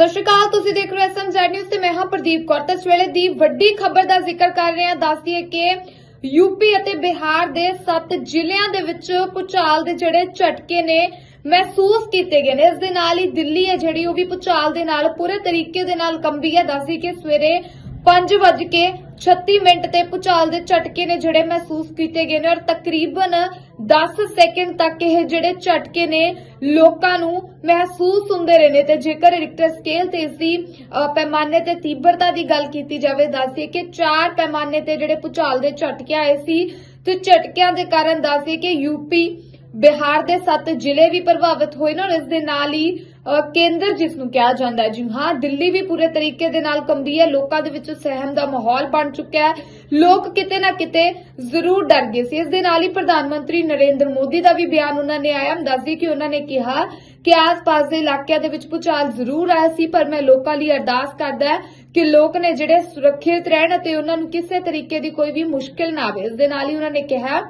ਸਤਿ ਸ਼੍ਰੀ ਅਕਾਲ ਤੁਸੀਂ ਦੇਖ ਰਹੇ ਹੋ ਐਸਐਮਜ਼ੈਡ ਨਿਊਜ਼ ਤੇ ਮੈਂ ਹਾਂ ਪ੍ਰਦੀਪ ਕੌਰ। ਤਾਂ ਇਸ ਦੀ ਵੱਡੀ ਖਬਰ ਦਾ ਜ਼ਿਕਰ ਕਰ ਰਹੇ ਹਾਂ। ਦੱਸਦੀ ਹੈ ਕਿ ਯੂਪੀ ਅਤੇ ਬਿਹਾਰ ਦੇ 7 ਜ਼ਿਲ੍ਹਿਆਂ ਦੇ ਵਿੱਚ ਭੂਚਾਲ ਦੇ ਜਿਹੜੇ ਝਟਕੇ ਨੇ ਮਹਿਸੂਸ ਕੀਤੇ ਗਏ ਨੇ। ਇਸ ਦੇ ਨਾਲ ਹੀ ਦਿੱਲੀ ਹੈ ਜਿਹੜੀ, ਉਹ ਵੀ ਭੂਚਾਲ ਦੇ ਨਾਲ ਪੂਰੇ ਤਰੀਕੇ ਦੇ ਨਾਲ ਕੰਬੀ ਹੈ। ਦੱਸਦੀ ਕਿ ਸਵੇਰੇ 5:36 ਮਿੰਟ ਤੇ ਭੂਚਾਲ ਦੇ ਝਟਕੇ ਨੇ ਜਿਹੜੇ ਮਹਿਸੂਸ ਕੀਤੇ ਗਏ ਨੇ ਔਰ ਤਕਰੀਬਨ 10 ਸੈਕਿੰਡ ਤੱਕ ਇਹ ਜਿਹੜੇ ਝਟਕੇ ਨੇ ਲੋਕਾਂ ਨੂੰ ਮਹਿਸੂਸ ਹੁੰਦੇ ਰਹੇ ਨੇ ਤੇ ਜੇਕਰ ਰਿਕਟਰ ਸਕੇਲ ਤੇ ਇਸ ਦੀ ਪੈਮਾਨੇ ਤੇ ਤੀਬਰਤਾ ਦੀ ਗੱਲ ਕੀਤੀ ਜਾਵੇ ਦੱਸਦੀ ਕਿ ਚਾਰ ਪੈਮਾਨੇ ਤੇ ਜਿਹੜੇ ਭੂਚਾਲ ਦੇ ਝਟਕੇ ਆਏ ਸੀ ਤੇ ਝਟਕਿਆਂ ਦੇ ਕਾਰਨ ਦੱਸਦੀ ਕਿ ਯੂਪੀ ਬਿਹਾਰ ਦੇ 7 ਜ਼ਿਲ੍ਹੇ ਵੀ ਪ੍ਰਭਾਵਿਤ ਹੋਏ ਨੇ ਔਰ ਇਸ ਦੇ ਨਾਲ ਹੀ ਕੇਂਦਰ ਜਿਸ ਨੂੰ ਕਿਹਾ ਜਾਂਦਾ ਹੈ। ਜੀ ਹਾਂ, ਦਿੱਲੀ ਵੀ ਪੂਰੇ ਤਰੀਕੇ ਦੇ ਨਾਲ ਕੰਬੀ ਹੈ ਲੋਕਾਂ ਦੇ ਵਿੱਚ ਸਹਿਮ ਦਾ ਮਾਹੌਲ ਬਣ ਚੁੱਕਿਆ ਹੈ। ਲੋਕ ਕਿਤੇ ਨਾ ਕਿਤੇ ਜ਼ਰੂਰ ਡਰ ਗਏ ਸੀ। ਇਸ ਦੇ ਨਾਲ ਹੀ ਪ੍ਰਧਾਨ ਮੰਤਰੀ ਨਰਿੰਦਰ ਮੋਦੀ ਦਾ ਵੀ ਬਿਆਨ ਉਹਨਾਂ ਨੇ ਆਇਆ। ਦੱਸਦੀ ਕਿ ਉਹਨਾਂ ਨੇ ਕਿਹਾ ਕਿ ਆਸ-ਪਾਸ ਦੇ ਇਲਾਕਿਆਂ ਦੇ ਵਿੱਚ ਭੂਚਾਲ ਜ਼ਰੂਰ ਆਇਆ ਸੀ, ਪਰ ਮੈਂ ਲੋਕਾਂ ਲਈ ਅਰਦਾਸ ਕਰਦਾ ਕਿ ਲੋਕ ਨੇ ਜਿਹੜੇ ਸੁਰੱਖਿਅਤ ਰਹਿਣ ਅਤੇ ਉਹਨਾਂ ਨੂੰ ਕਿਸੇ ਤਰੀਕੇ ਦੀ ਕੋਈ ਵੀ ਮੁਸ਼ਕਿਲ ਨਾ ਆਵੇ। ਇਸ ਦੇ ਨਾਲ ਹੀ ਉਹਨਾਂ ਨੇ ਕਿਹਾ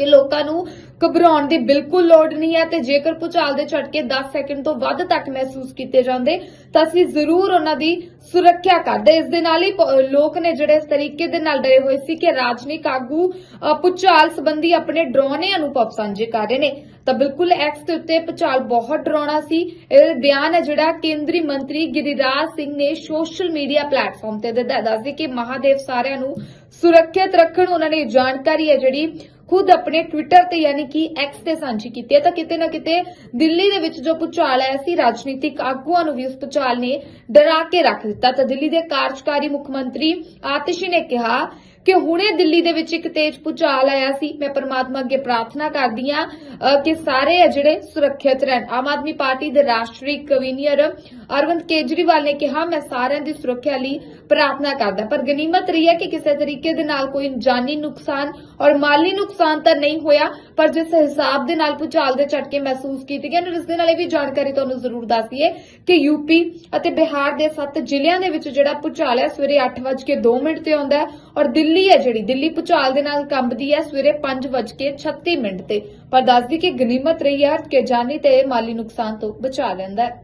ਕਿ ਲੋਕਾਂ ਨੂੰ ਘਬਰਾਉਣ ਦੀ ਬਿਲਕੁਲ ਲੋੜ ਨਹੀਂ ਹੈ ਤੇ ਜੇਕਰ ਭੂਚਾਲ ਦੇ ਝਟਕੇ 10 ਸੈਕਿੰਡ ਤੋਂ ਵੱਧ ਤੱਕ ਮਹਿਸੂਸ ਕੀਤੇ ਜਾਂਦੇ ਤਾਂ ਅਸੀਂ ਜ਼ਰੂਰ ਉਹਨਾਂ ਦੀ ਸੁਰੱਖਿਆ ਕਰਦੇ। ਇਸ ਦੇ ਨਾਲ ਹੀ ਲੋਕ ਨੇ ਜਿਹੜੇ ਇਸ ਤਰੀਕੇ ਦੇ ਨਾਲ ਡਰੇ ਹੋਏ ਸੀ ਕਿ ਰਾਜਨੀਤਿਕ ਆਗੂ ਅ, ਸੰਬੰਧੀ ਆਪਣੇ ਡਰਾਉਣੇ ਅਨੁਭਵ ਸਾਂਝੇ ਕਰ ਰਹੇ ਨੇ ਤਾਂ ਬਿਲਕੁਲ ਐਕਸ ਦੇ ਉੱਤੇ ਭੂਚਾਲ ਬਹੁਤ ਡਰਾਉਣਾ ਸੀ। ਇਹ ਬਿਆਨ ਹੈ ਜਿਹੜਾ ਕੇਂਦਰੀ ਮੰਤਰੀ ਗਿਰਿਰਾਜ ਸਿੰਘ ਨੇ ਸੋਸ਼ਲ ਮੀਡੀਆ ਪਲੇਟਫਾਰਮ ਤੇ ਦਿੱਤਾ ਦੱਸਦੇ ਕਿ ਮਹਾਦੇਵ ਸਾਰਿਆਂ ਨੂੰ ਸੁਰੱਖਿਅਤ ਰੱਖਣ ਉਹਨਾਂ ਨੇ ਜਾਣਕਾਰੀ ਹੈ ਜਿਹੜੀ ਖੁਦ ਆਪਣੇ ਟਵਿੱਟਰ ਤੇ ਯਾਨੀ ਕਿ ਐਕਸ ਤੇ ਸਾਂਝੀ ਕੀਤੀ ਹੈ, ਤਾਂ ਕਿਤੇ ਨਾ ਕਿਤੇ ਦਿੱਲੀ ਦੇ ਵਿੱਚ ਜੋ ਭੁਚਾਲ ਆਇਆ ਸੀ, ਰਾਜਨੀਤਿਕ ਆਗੂਆਂ ਨੂੰ ਵੀ ਉਸ ਭੁਚਾਲ ਨੇ ਡਰਾ ਕੇ ਰੱਖ ਦਿੱਤਾ। ਤਾਂ ਦਿੱਲੀ ਦੇ ਕਾਰਜਕਾਰੀ ਮੁੱਖ ਮੰਤਰੀ ਆਤਿਸ਼ੀ ਨੇ ਕਿਹਾ ਕਿ ਹੁਣੇ ਦਿੱਲੀ ਦੇ ਵਿੱਚ ਇੱਕ ਤੇਜ਼ ਭੁਚਾਲ ਆਇਆ ਸੀ। ਮੈਂ ਪਰਮਾਤਮਾ ਅੱਗੇ ਪ੍ਰਾਰਥਨਾ ਕਰਦੀ ਹਾਂ ਕਿ ਸਾਰੇ ਜਿਹੜੇ ਸੁਰੱਖਿਅਤ ਰਹਿਣ। ਆਮ ਆਦਮੀ ਪਾਰਟੀ ਦੇ ਰਾਸ਼ਟਰੀ ਕਨਵੀਨਰ ਅਰਵਿੰਦ ਕੇਜਰੀਵਾਲ ਨੇ ਕਿਹਾ, ਮੈਂ ਸਾਰਿਆਂ ਦੀ ਸੁਰੱਖਿਆ ਲਈ ਪ੍ਰਾਰਥਨਾ ਕਰਦਾ ਪਰ ਗਨੀਮਤ ਰਹੀ ਹੈ ਕਿ ਕਿਸੇ ਤਰੀਕੇ ਦੇ ਨਾਲ ਕੋਈ ਜਾਨੀ ਨੁਕਸਾਨ ਔਰ ਮਾਲੀ ਨੁਕਸਾਨ ਤਾਂ ਨਹੀਂ ਹੋਇਆ, ਪਰ ਜਿਸ ਹਿਸਾਬ ਦੇ ਨਾਲ ਭੁਚਾਲ ਦੇ ਝਟਕੇ ਮਹਿਸੂਸ ਕੀਤੇ ਗਏ ਨੇ ਇਸ ਦੇ ਨਾਲ ਇਹ ਵੀ ਜਾਣਕਾਰੀ ਤੁਹਾਨੂੰ ਜ਼ਰੂਰ ਦੱਸ ਦਈਏ ਕਿ ਯੂਪੀ ਅਤੇ ਬਿਹਾਰ ਦੇ 7 ਜ਼ਿਲ੍ਹਿਆਂ ਦੇ ਵਿੱਚ ਜਿਹੜਾ ਭੁਚਾਲ ਹੈ, ਸਵੇਰੇ 8:02 ਮਿੰਟ ਤੇ ਆਉਂਦਾ ਹੈ ਔਰ ਦਿੱਲੀ ਹੈ ਜਿਹੜੀ। ਦਿੱਲੀ ਭੁਚਾਲ ਦੇ ਨਾਲ ਕੰਬਦੀ ਹੈ ਸਵੇਰੇ 5:36 ਮਿੰਟ ਤੇ। ਪਰ ਦੱਸਦੀ ਕਿ ਗਨੀਮਤ ਰਹੀ ਹੈ ਕਿ ਜਾਨੀ ਤੇ ਮਾਲੀ ਨੁਕਸਾਨ ਤੋਂ ਬਚਾ ਲੈਂਦਾ ਹੈ।